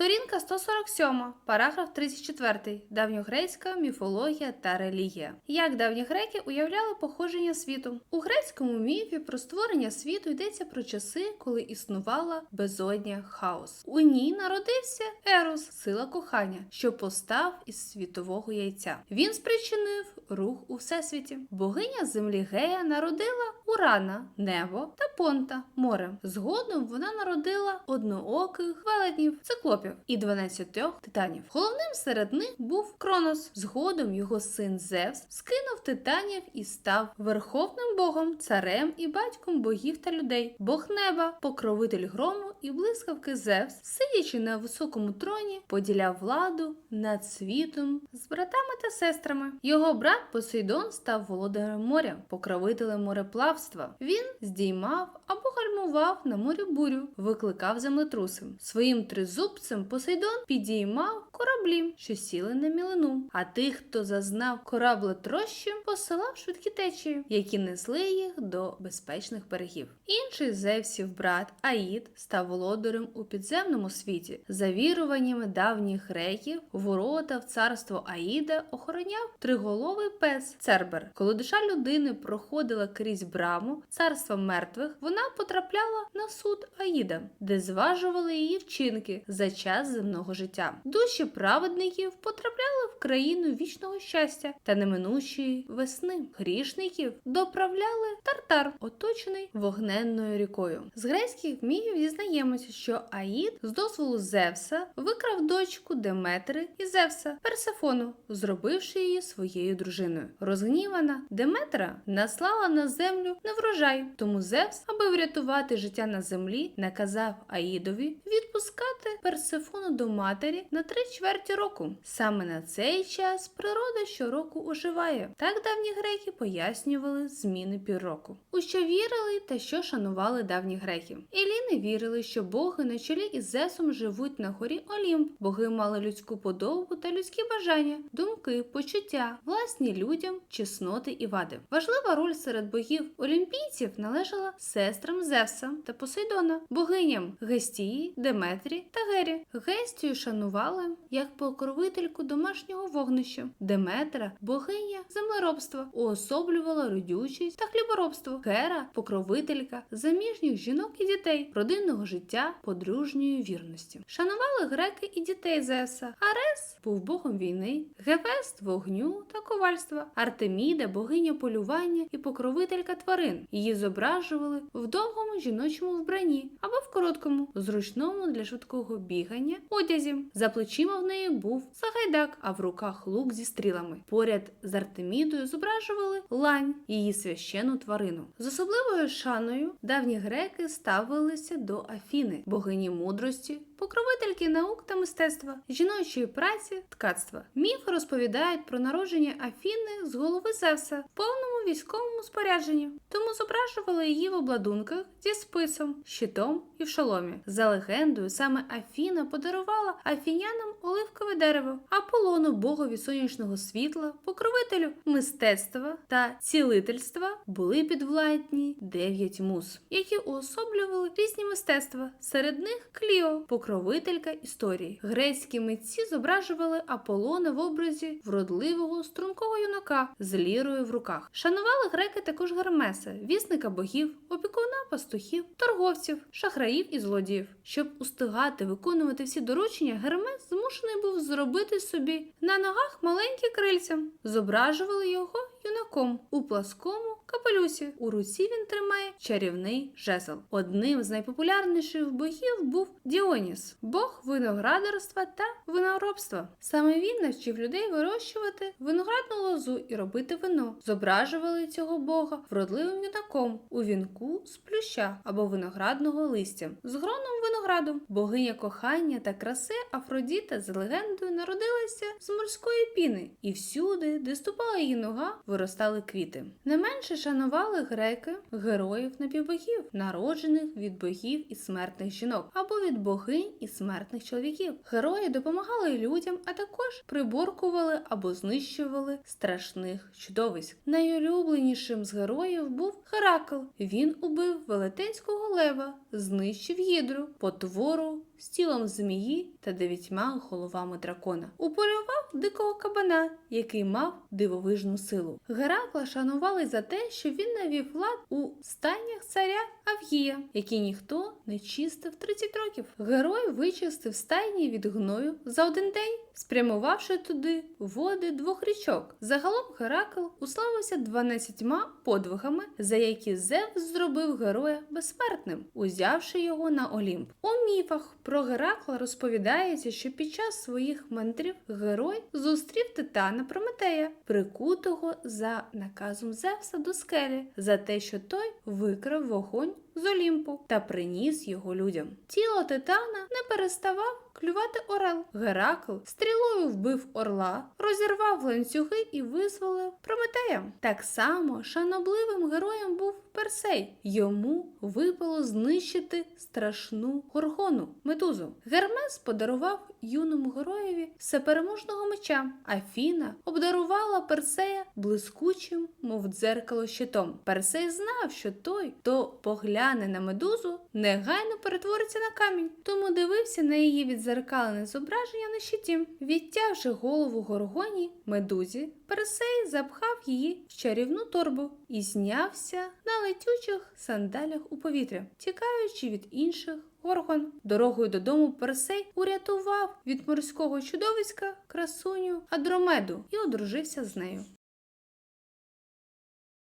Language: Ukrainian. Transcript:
Сторінка 147, параграф 34. Давньогрецька міфологія та релігія. Як давні греки уявляли походження світу? У грецькому міфі про створення світу йдеться про часи, коли існувала безодня хаос. У ній народився Ерос, сила кохання, що постав із світового яйця. Він спричинив рух у всесвіті. Богиня землі Гея народила Урана, небо та Понта, море. Згодом вона народила однооких велетнів, циклопів і 12 титанів. Головним серед них був Кронос. Згодом його син Зевс скинув титанів і став верховним богом, царем і батьком богів та людей. Бог неба, покровитель грому і блискавки Зевс, сидячи на високому троні, поділяв владу над світом з братами та сестрами. Його брат Посейдон став володарем моря, покровителем мореплавства. Він здіймав або гальмував на морі бурю, викликав землетруси. Своїм тризубцем Посейдон підіймав кораблі, що сіли на мілину. А тих, хто зазнав кораблетрощі, посилав швидкі течії, які несли їх до безпечних берегів. Інший Зевсів брат Аїд став володарем у підземному світі. За віруваннями давніх греків, ворота в царство Аїда охороняв триголовий пес Цербер. Коли душа людини проходила крізь браму царства мертвих, вона потрапляла на суд Аїда, де зважували її вчинки за час земного життя. Душі праведників потрапляли в країну вічного щастя та неминучої весни. Грішників доправляли Тартар, оточений вогненною рікою. З грецьких міфів дізнаємося, що Аїд з дозволу Зевса викрав дочку Деметри і Зевса Персефону, зробивши її своєю дружиною. Розгнівана Деметра наслала на землю неврожай, тому Зевс, аби врятувати життя на землі, наказав Аїдові відпускати Персефону до матері на три чверті року. Саме на цей час природа щороку оживає. Так давні греки пояснювали зміни півроку. У що вірили та що шанували давні греки. Еліни вірили, що боги на чолі із Зесом живуть на горі Олімп. Боги мали людську подобу та людські бажання, думки, почуття, власні людям, чесноти і вади. Важлива роль серед богів олімпійців належала сестрам Зевса та Посейдона, богиням Гестії, Деметрі та Гері. Гестію шанували як покровительку домашнього вогнища. Деметра, богиня землеробства, уособлювала родючість та хліборобство. Гера покровителька заміжніх жінок і дітей, родинного життя, подружньої вірності. Шанували греки і дітей Зевса. Арес був богом війни, Гефест вогню та ковальства, Артеміда богиня полювання і покровителька тварин. Її зображували в довгому жіночому вбранні або в короткому, зручному для швидкого бігання одязі. За плечима в неї був сагайдак, а в руках лук зі стрілами. Поряд з Артемідою зображували лань, її священну тварину. З особливою шаною давні греки ставилися до Афіни, богині мудрості, покровительки наук та мистецтва, жіночої праці, ткацтва. Міфи розповідають про народження Афіни з голови Зевса в повному військовому спорядженні, тому зображували її в обладунках зі списом, щитом і в шоломі. За легендою, саме Афіна подарувала афінянам оливкове дерево, Аполлону, богові сонячного світла, покровителю мистецтва та цілительства були підвладні дев'ять муз, які уособлювали різні мистецтва. Серед них Кліо, покровителька історії. Грецькі митці зображували Аполлона в образі вродливого стрункого юнака з лірою в руках. Шанували греки також Гермеса, вісника богів, опікуна пастухів, торговців, шахраїв і злодіїв. Щоб устигати виконувати всі доручення, Гермес змушений був зробити собі на ногах маленькі крильця. Зображували його юнаком у пласкому капелюсі. У руці він тримає чарівний жезл. Одним з найпопулярніших богів був Діоніс, бог виноградарства та виноробства. Саме він навчив людей вирощувати виноградну лозу і робити вино. Зображували цього бога вродливим юнаком у вінку з плюща або виноградного листя з гроном винограду. Богиня кохання та краси Афродіта за легендою народилася з морської піни, і всюди, де ступала її нога, виростали квіти. Не менше шанували греки героїв напівбогів, народжених від богів і смертних жінок, або від богинь і смертних чоловіків. Герої допомагали людям, а також приборкували або знищували страшних чудовиськ. Найулюбленішим з героїв був Геракл. Він убив велетенського лева, знищив гідру, потвору з тілом змії та дев'ятьма головами дракона. Уполював дикого кабана, який мав дивовижну силу. Геракла шанували за те, що він навів лад у стайнях царя Авгія, який ніхто не чистив 30 років. Герой вичистив стайні від гною за один день, спрямувавши туди води двох річок. Загалом Геракл уславився 12 подвигами, за які Зевс зробив героя безсмертним, узявши його на Олімп. У міфах про Геракла розповідається, що під час своїх мандрів герой зустрів титана Прометея, прикутого за наказом Зевса до скелі, за те, що той викрав вогонь з Олімпу та приніс його людям. Тіло титана не переставав клювати орел. Геракл стрілою вбив орла, розірвав ланцюги і визволив Прометея. Так само шанобливим героєм був Персей. Йому випало знищити страшну горгону медузу. Гермес подарував юному героєві всепереможного меча. Афіна обдарувала Персея блискучим, мов дзеркало щитом. Персей знав, що той, хто погляне на медузу, негайно перетвориться на камінь, тому дивився на її відзеркалене зображення на щиті. Відтявши голову горгоні медузі, Персей запхав її в чарівну торбу і знявся на летючих сандалях у повітря, тікаючи від інших горгон. Дорогою додому Персей урятував від морського чудовиська красуню Адромеду і одружився з нею.